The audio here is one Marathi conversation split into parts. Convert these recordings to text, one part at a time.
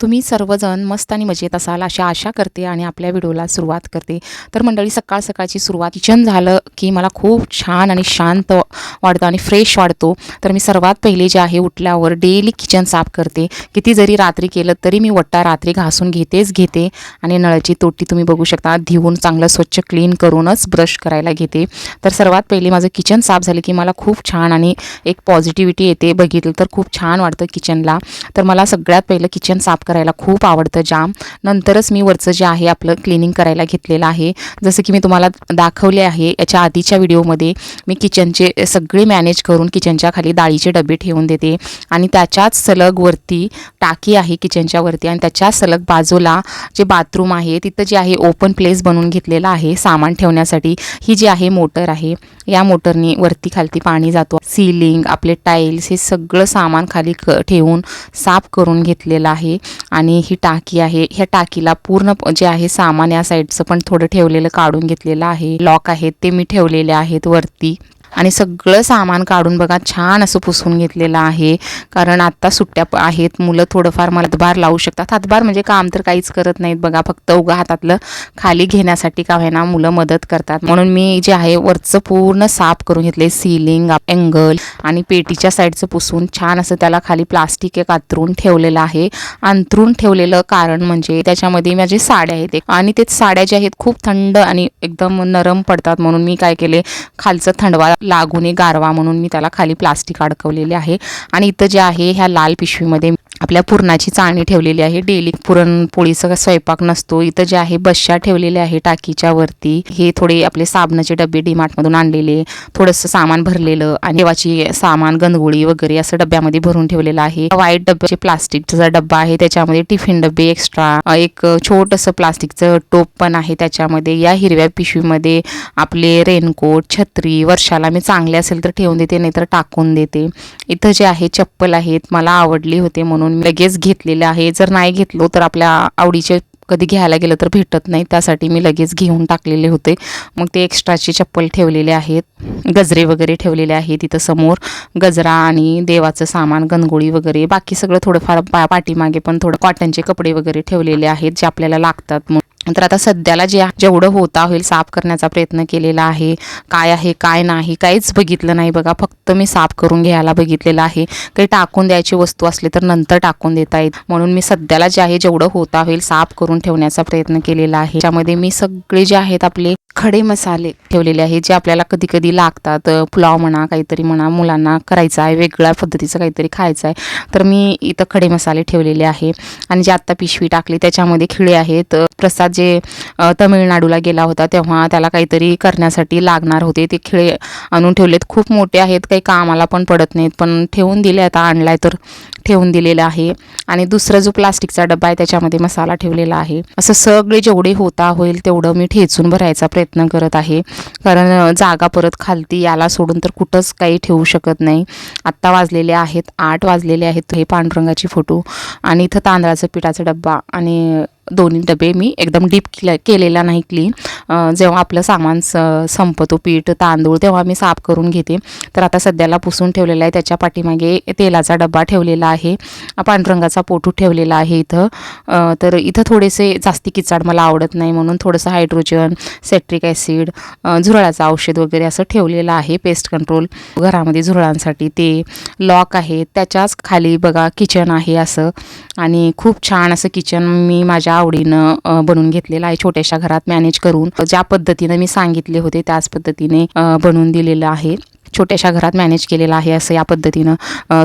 तुम्ही सर्वजण मस्त आणि मजेत असाल अशी आशा करते आणि आपल्या व्हिडिओला सुरुवात करते. तर मंडळी सकाळ सकाळची सुरुवात किचन झालं की मला खूप छान आणि शांत वाटतं आणि फ्रेश वाटतो. तर मी सर्वात पहिले जे आहे उठल्यावर डेली किचन साफ करते. किती जरी रात्री केलं तरी मी वट्टा रात्री घासून घेतेच घेते आणि नळाची तोटी तुम्ही बघू शकता धिवून चांगलं स्वच्छ क्लीन करूनच ब्रश करायला घेते. तर सर्वात पहिले माझं किचन साफ झालं की मला खूप छान आणि एक पॉझिटिव्हिटी येते बघितलं तर खूप छान वाटतं किचनला तर मला सगळ्यात पहिलं किचन साफ करायला खूप आवडतं जाम. नंतरच मी वरचं जे आहे आपलं क्लिनिंग करायला घेतलेलं आहे. जसं की मी तुम्हाला दाखवले आहे याच्या आधीच्या व्हिडिओमध्ये मी किचनचे सगळे मॅनेज करून किचनच्या खाली डाळीचे डबे ठेवून देते. आणि त्याच्याच सलग वरती टाकी आहे किचनच्या वरती आणि त्याच्या सलग बाजूला जे बाथरूम आहे तिथं जे आहे ओपन प्लेस बनवून घेतलेलं आहे सामान ठेवण्यासाठी. ही जी आहे मोटर आहे या मोटरनी वरती खालती पाणी जातो. सिलिंग आपले टाईल्स हे सगळं सामान खाली क ठेवून साफ करून घेतलेलं आहे. आणि ही टाकी आहे. ह्या टाकीला पूर्ण जे आहे सामान या साईडचं पण थोडं ठेवलेलं काढून घेतलेलं आहे. लॉक आहेत ते मी ठेवलेले आहेत वरती. आणि सगळं सामान काढून बघा छान असं पुसून घेतलेलं आहे. कारण आत्ता सुट्ट्या आहेत मुलं थोडंफार मला हातभार लावू शकतात. हातभार म्हणजे काम तर काहीच करत नाहीत बघा फक्त उगा हातातलं खाली घेण्यासाठी का होईना मुलं मदत करतात. म्हणून मी जे आहे वरचं पूर्ण साफ करून घेतले सीलिंग अँगल आणि पेटीच्या साईडचं पुसून छान असं त्याला खाली प्लास्टिक एक अंतरून ठेवलेलं आहे. अंतरून ठेवलेलं कारण म्हणजे त्याच्यामध्ये माझे साड्या आहेत एक आणि ते साड्या ज्या आहेत खूप थंड आणि एकदम नरम पडतात. म्हणून मी काय केले खालचं थंडवा लागू नये गारवा म्हणून मी त्याला खाली प्लास्टिक अडकवलेले आहे. आणि इथं जे आहे ह्या लाल पिशवीमध्ये आपल्या पुरणाची चाळणी ठेवलेली आहे. डेली पुरणपोळीचा स्वयंपाक नसतो. इथं जे आहे बश्या ठेवलेले आहे टाकीच्या वरती. हे थोडे आपले साबणाचे डबे डीमार्टमधून आणलेले. थोडंसं सामान भरलेलं आणि देवाची सामान गंदगोळी वगैरे असं डब्यामध्ये भरून ठेवलेलं आहे. व्हाईट डब्याचे प्लास्टिकचा डब्बा आहे त्याच्यामध्ये टिफिन डबे एक्स्ट्रा एक छोटंसं प्लास्टिकचं टोप पण आहे त्याच्यामध्ये. या हिरव्या पिशवीमध्ये आपले रेनकोट छत्री वर्षाला मी चांगले असेल तर ठेवून देते नाहीतर टाकून देते. इथं जे आहे चप्पल आहेत मला आवडली होते म्हणून मी लगेच घेतलेले आहे. जर नाही घेतलो तर आपल्या आवडीचे कधी घ्यायला गेलं तर भेटत नाही. त्यासाठी मी लगेच घेऊन टाकलेले होते. मग ते एक्स्ट्राचे चप्पल ठेवलेले आहेत. गजरे वगैरे ठेवलेले आहेत तिथं समोर. गजरा आणि देवाचं सामान गणगोळी वगैरे. बाकी सगळं थोडंफार पा पाठीमागे पण थोडं कॉटनचे कपडे वगैरे ठेवलेले आहेत जे आपल्याला लागतात मग तर आता सध्याला जे जेवढं होता होईल साफ करण्याचा प्रयत्न केलेला आहे. काय आहे काय नाही काहीच बघितलं नाही बघा. फक्त मी साफ करून घ्यायला बघितलेलं आहे. काही टाकून द्यायची वस्तू असली तर नंतर टाकून देता येईल. म्हणून मी सध्याला जे आहे जेवढं होता होईल साफ करून ठेवण्याचा प्रयत्न केलेला आहे. त्यामध्ये मी सगळे जे आहेत आपले खडे मसाले ठेवलेले आहेत जे आपल्याला कधी कधी लागतात. पुलाव म्हणा काहीतरी म्हणा मुलांना करायचं आहे वेगळ्या पद्धतीचं काहीतरी खायचं आहे. तर मी इथं खडे मसाले ठेवलेले आहे. आणि जे आत्ता पिशवी टाकली त्याच्यामध्ये खिळे आहेत. प्रसाद जे तमिळनाडूला गेला होता तेव्हा त्याला काहीतरी करण्यासाठी लागणार होते. ते खिळे आणून ठेवलेत. खूप मोठे आहेत. काही कामाला पण पडत नाहीत. पण ठेवून दिले. आता आणलाय तर ठेवून दिलेलं आहे. आणि दुसरा जो प्लास्टिकचा डब्बा आहे त्याच्यामध्ये मसाला ठेवलेला आहे. असं सगळे जेवढे होता होईल तेवढं मी ठेचून भरायचा प्रयत्न करत आहे. कारण जागा परत खालती याला सोडून तर कुठंच काही ठेवू शकत नाही. आत्ता वाजलेले आहेत. आठ वाजलेले आहेत हे पांडुरंगाची फोटो. आणि इथं तांदळाचं पिठाचा डब्बा आणि दोन्ही डबे मी एकदम डीप केला केलेला नाही क्लीन जेव्हा आपलं सामान स संपतो पीठ तांदूळ तेव्हा मी साफ करून घेते. तर आता सध्याला पुसून ठेवलेला आहे त्याच्या पाठीमागे तेलाचा डब्बा ठेवलेला आहे. पांढरंगाचा पोटू ठेवलेला आहे इथं. तर इथं थोडेसे जास्ती किचाड मला आवडत नाही म्हणून थोडंसं हायड्रोजन सेट्रिक ॲसिड झुरळाचं औषध वगैरे असं ठेवलेलं आहे पेस्ट कंट्रोल घरामध्ये झुरळांसाठी ते लॉक आहे. त्याच्याच खाली बघा किचन आहे असं. आणि खूप छान असं किचन मी माझ्या आवडीनं बनवून घेतलेलं आहे. छोट्याशा घरात मॅनेज करून ज्या पद्धतीनं मी सांगितले होते त्याच पद्धतीने बनवून दिलेलं आहे. छोट्याशा घरात मॅनेज केलेला आहे असं या पद्धतीनं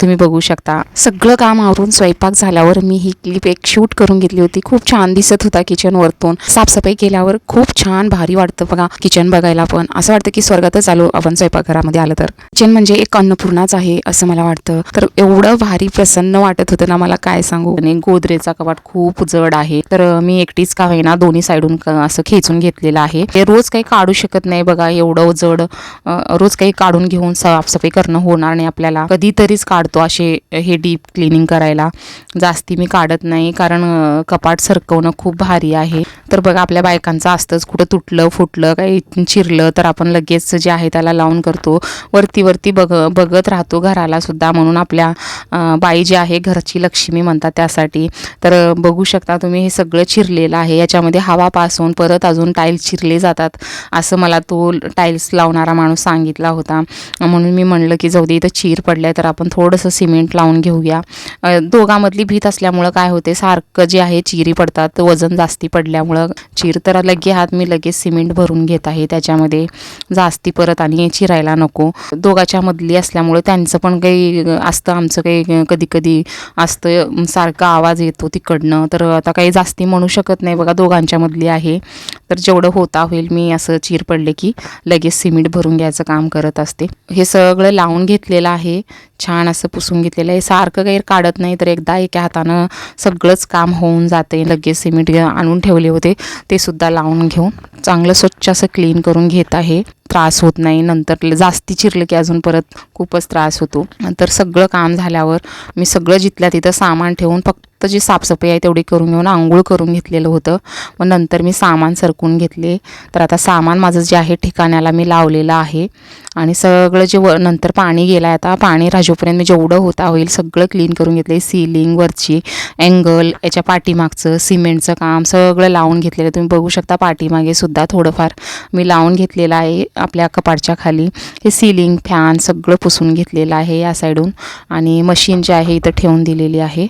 तुम्ही बघू शकता. सगळं काम आवरून स्वयंपाक झाल्यावर मी ही क्लिप एक शूट करून घेतली होती. खूप छान दिसत होता किचन वरतून. साफसफाई केल्यावर खूप छान भारी वाटतं बघा किचन बघायला पण. असं वाटतं की स्वर्गातच आलो आपण स्वयंपाकघरामध्ये आलं तर. किचन म्हणजे एक अन्नपूर्णाच आहे असं मला वाटतं. तर एवढं भारी प्रसन्न वाटत होतं ना मला काय सांगू. आणि गोदरेजचा कपाट खूप जड आहे. तर मी एकटीच का होईना दोन्ही साईडून असं खेचून घेतलेलं आहे. रोज काही काढू शकत नाही बघा एवढं जड रोज काही काढून घेऊन साफसफाई करणं होणार नाही आपल्याला. कधीतरीच काढतो असे हे डीप क्लिनिंग करायला. जास्ती मी काढत नाही कारण कपाट सरकवणं खूप भारी आहे. तर बघा आपल्या बायकांचं असतंच. कुठं तुटलं फुटलं काही चिरलं तर आपण लगेच जे आहे त्याला लावून करतो. वरती वरती बघ बघत राहतो घराला सुद्धा. म्हणून आपल्या बाई जी आहे घरची लक्ष्मी म्हणतात त्यासाठी. तर बघू शकता तुम्ही हे सगळं चिरलेलं आहे. याच्यामध्ये हवा पासून परत अजून टाईल्स चिरले जातात. असं मला तो टाईल्स लावणारा माणूस सांगितला होता. म्हणून मी म्हणलं की जाऊ दे इथं चीर पडल्या तर आपण थोडंसं सिमेंट लावून घेऊया. दोघांमधली भीत असल्यामुळं काय होते सारखं जे आहे चिरी पडतात वजन जास्ती पडल्यामुळं चीर तर लगे हात मी लगेच सिमेंट भरून घेत आहे त्याच्यामध्ये जास्ती परत आणि चिरायला नको. दोघाच्या मधली असल्यामुळे त्यांचं पण काही असतं आमचं काही कधी कधी असतं सारखा आवाज येतो तिकडनं. तर आता काही जास्ती म्हणू शकत नाही बघा दोघांच्या मधली आहे. तर जेवढं होता होईल मी असं चीर पडले की लगेच सिमेंट भरून घ्यायचं काम करत असते. हे सगळं लावून घेतलेलं आहे. छान असं पुसून घेतलेलं आहे. सारखं काही काढत नाही तर एकदा एका हातानं सगळंच काम होऊन जाते. लगेच सिमेंट आणून ठेवले होते. ते सुद्धा लावून घेऊन चांगलं स्वच्छ असं क्लीन करून घेत आहे. त्रास होत नाही. नंतर जास्ती चिरलं की अजून परत खूपच त्रास होतो. नंतर सगळं काम झाल्यावर मी सगळं जिथल्या तिथं सामान ठेवून फक्त जी साफसफाई आहे तेवढी करून घेऊन आंघोळ करून घेतलेलं होतं. मग नंतर मी सामान सरकून घेतले. तर आता सामान माझं जे आहे ठिकाण्याला मी लावलेलं आहे. आणि सगळं जे व नंतर पाणी गेलं आहे आता पाणी राजूपर्यंत मी जेवढं होता होईल सगळं क्लीन करून घेतले सीलिंग वरची अँगल याच्या पाठीमागचं सिमेंटचं काम सगळं लावून घेतलेलं तुम्ही बघू शकता पाठीमागे सुद्धा थोडंफार मी लावून घेतलेलं आहे. आपल्या कपाटच्या खाली. हे सीलिंग फॅन सगळं पुसून घेतलेलं आहे या साईडून आणि मशीन जे आहे इथं ठेवून दिलेली आहे.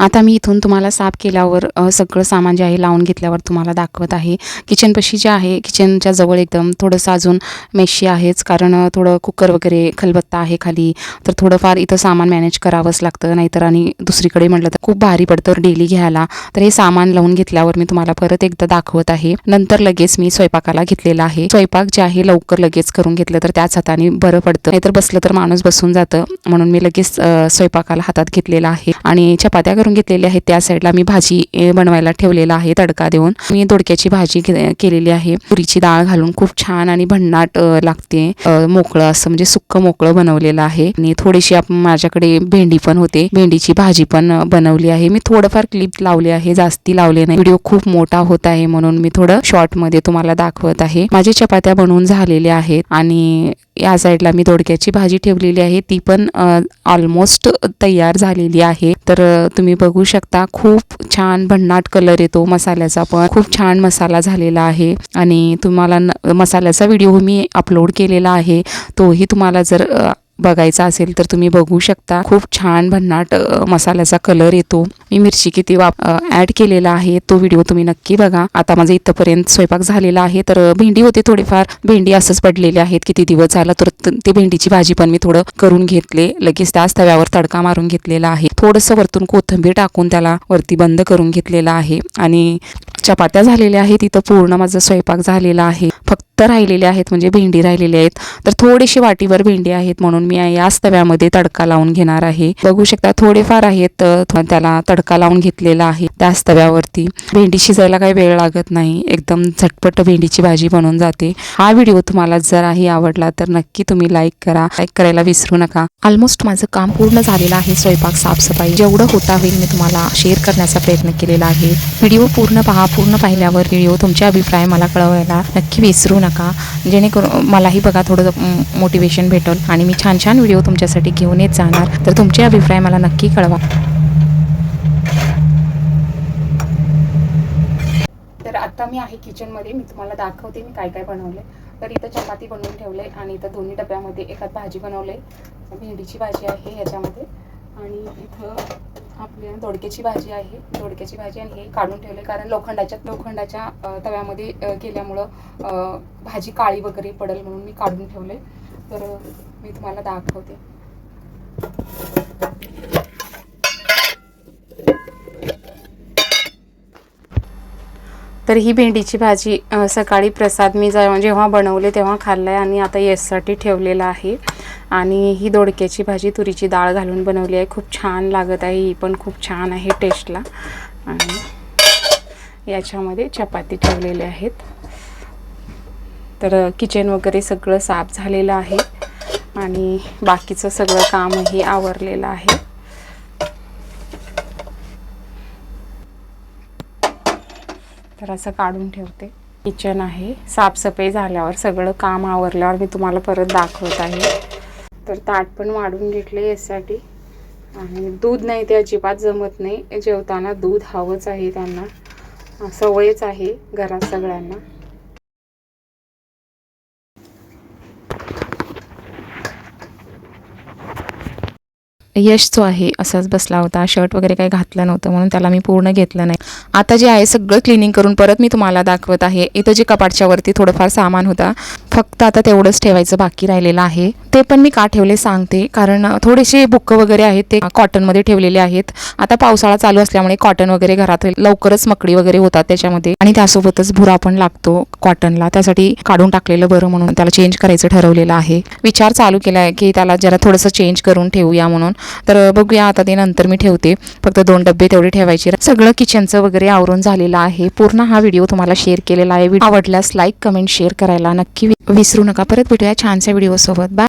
आता मी इथून तुम्हाला साफ केल्यावर सगळं सामान जे आहे लावून घेतल्यावर तुम्हाला दाखवत आहे. किचनपाशी जे आहे किचनच्या जवळ एकदम थोडंसं अजून मेशी आहेच. कारण थोडं कुकर वगैरे खलबत्ता आहे खाली. तर थोडंफार इथं सामान मॅनेज करावंच लागतं. नाहीतर आणि दुसरीकडे म्हटलं तर खूप भारी पडतं डेली घ्यायला. तर हे सामान लावून घेतल्यावर मी तुम्हाला परत एकदा दाखवत आहे. नंतर लगेच मी स्वयंपाकाला घेतलेला आहे. स्वयंपाक जे आहे लवकर लगेच करून घेतलं तर त्याच हाताने बरं पडतं. नाहीतर बसलं तर माणूस बसून जातं. म्हणून मी लगेच स्वयंपाकाला हातात घेतलेला आहे. आणि चपात्या करून घेतलेले आहेत त्या साईडला मी भाजी बनवायला ठेवलेला आहे. तडका देऊन मी दोडक्याची भाजी केलेली आहे. पुरीची डाळ घालून खूप छान आणि भन्नाट लागते. मोकळं असं म्हणजे सुक्क मोकळं बनवलेलं आहे. आणि थोडीशी आप- माझ्याकडे भेंडी पण होते. भेंडीची भाजी पण बनवली आहे. मी थोडंफार क्लिप लावले आहे. जास्ती लावले नाही. व्हिडिओ खूप मोठा होत आहे म्हणून मी थोडं शॉर्टमध्ये तुम्हाला दाखवत आहे. माझ्या चपात्या बनवून झालेल्या आहेत. आणि या साईडला मी दोडक्याची भाजी ठेवलेली आहे. ती पण ऑलमोस्ट तयार झालेली आहे. तर तुम्ही बघू शकता खूप छान भन्नाट कलर येतो मसाल्याचा पण. खूप छान मसाला झालेला आहे. आणि तुम्हाला न- मसाल्याचा व्हिडिओ मी अपलोड केलेला आहे. तोही तुम्हाला जर बघायचा असेल तर तुम्ही बघू शकता. खूप छान भन्नाट मसाल्याचा कलर येतो. मी मिरची किती वाप ॲड केलेला आहे तो व्हिडिओ तुम्ही नक्की बघा. आता माझा इथंपर्यंत स्वयंपाक झालेला आहे तर भेंडी होते थोडीफार. भेंडी असंच पडलेले आहेत किती दिवस झाला तर त- ते भेंडीची भाजी पण मी थोडं करून घेतले. लगेच त्याच तव्यावर तडका मारून घेतलेला आहे. थोडंसं वरतून कोथिंबीर टाकून त्याला वरती बंद करून घेतलेला आहे. आणि चपात्या झालेल्या आहेत इथं पूर्ण माझा स्वयंपाक झालेला आहे. फक्त राहिलेले आहेत म्हणजे भेंडी राहिलेली आहेत. तर थोडीशी वाटीवर भेंडी आहेत म्हणून मी याच तव्यामध्ये तडका लावून घेणार आहे. बघू शकता थोडेफार आहेत त्याला तडका लावून घेतलेला आहे त्याच तव्यावरती भेंडी शिजायला काही वेळ लागत नाही. एकदम झटपट भेंडीची भाजी बनून जाते. हा व्हिडिओ तुम्हाला जराही आवडला तर नक्की तुम्ही लाईक करा. लाईक करायला विसरू नका. ऑलमोस्ट माझं काम पूर्ण झालेलं आहे. स्वयंपाक साफसफाई जेवढं होता होईल मी तुम्हाला शेअर करण्याचा प्रयत्न केलेला आहे. व्हिडिओ पूर्ण पहा. पूर्ण पाहिल्यावर व्हिडिओ तुमचे अभिप्राय मला कळवायला नक्की विसरू नका. जेणेकरून मलाही बघा थोडं मोटिवेशन भेटेल आणि मी छान छान व्हिडिओ तुमच्यासाठी घेऊन येत जाणार. तर तुमचे अभिप्राय मला नक्की कळवा. तर आता मी आहे किचनमध्ये. मी तुम्हाला दाखवते मी काय काय बनवले तर इथं चपाती बनवून ठेवले आणि इथं दोन्ही डब्यामध्ये एकात भाजी बनवले भेंडीची भाजी आहे याच्यामध्ये. आणि इथं आपल्या दोडक्याची भाजी आहे. दोडक्याची भाजी आणि हे काढून ठेवले कारण लोखंडाच्या लोखंडाच्या तव्यामध्ये केल्यामुळं भाजी काळी वगैरे पडेल म्हणून मी काढून ठेवले तर मी तुम्हाला दाखवते. तर ही भेंडीची भाजी सकाळी प्रसाद मी जेव्हा जेव्हा बनवले तेव्हा खाल्ला आहे आणि आता येससाठी ठेवलेला आहे. आणि ही दोडक्याची भाजी तुरीची डाळ घालून बनवली आहे. खूप छान लागत आहे. ही पण खूप छान आहे टेस्टला. आणि याच्यामध्ये चपाती ठेवलेले आहेत. तर किचन वगैरे सगळं साफ झालेलं आहे. आणि बाकीचं सगळं कामही आवरलेलं आहे. तर असं काढून ठेवते. किचन आहे. साफसफाई झाल्यावर सगळं काम आवरल्यावर मी तुम्हाला परत दाखवत आहे. तर ताट पण वाढून घेतले यासाठी. आणि दूध नाही ते अजिबात जमत नाही. जेवताना दूध हवंच आहे त्यांना. सवयच आहे घरात सगळ्यांना. यश जो आहे असाच बसला होता. शर्ट वगैरे काही घातलं नव्हतं म्हणून त्याला मी पूर्ण घेतलं नाही. आता जे आहे सगळं क्लिनिंग करून परत मी तुम्हाला दाखवत आहे. इथं जे कपाटच्या वरती थोडंफार सामान होता. फक्त आता तेवढंच ठेवायचं बाकी राहिलेलं आहे. ते पण मी का ठेवले सांगते. कारण थोडेसे बुक्क वगैरे आहेत ते कॉटनमध्ये ठेवलेले आहेत. आता पावसाळा चालू असल्यामुळे कॉटन वगैरे घरात लवकरच मकडी वगैरे होतात त्याच्यामध्ये. आणि त्यासोबतच भुरा पण लागतो कॉटनला. त्यासाठी काढून टाकलेलं बरं म्हणून त्याला चेंज करायचं ठरवलेलं आहे. विचार चालू केला आहे की त्याला जरा थोडंसं चेंज करून ठेवूया म्हणून. तर बघूया आता ते नंतर मी ठेवते. फक्त दोन डबे तेवढे ठेवायचे. सगळं किचनचं वगैरे आवरून झालेलं आहे. पूर्ण हा व्हिडिओ तुम्हाला शेअर केलेला आहे. आवडल्यास लाईक कमेंट शेअर करायला नक्की विसरू नका. परत भेटूया छानशा व्हिडिओसोबत बाय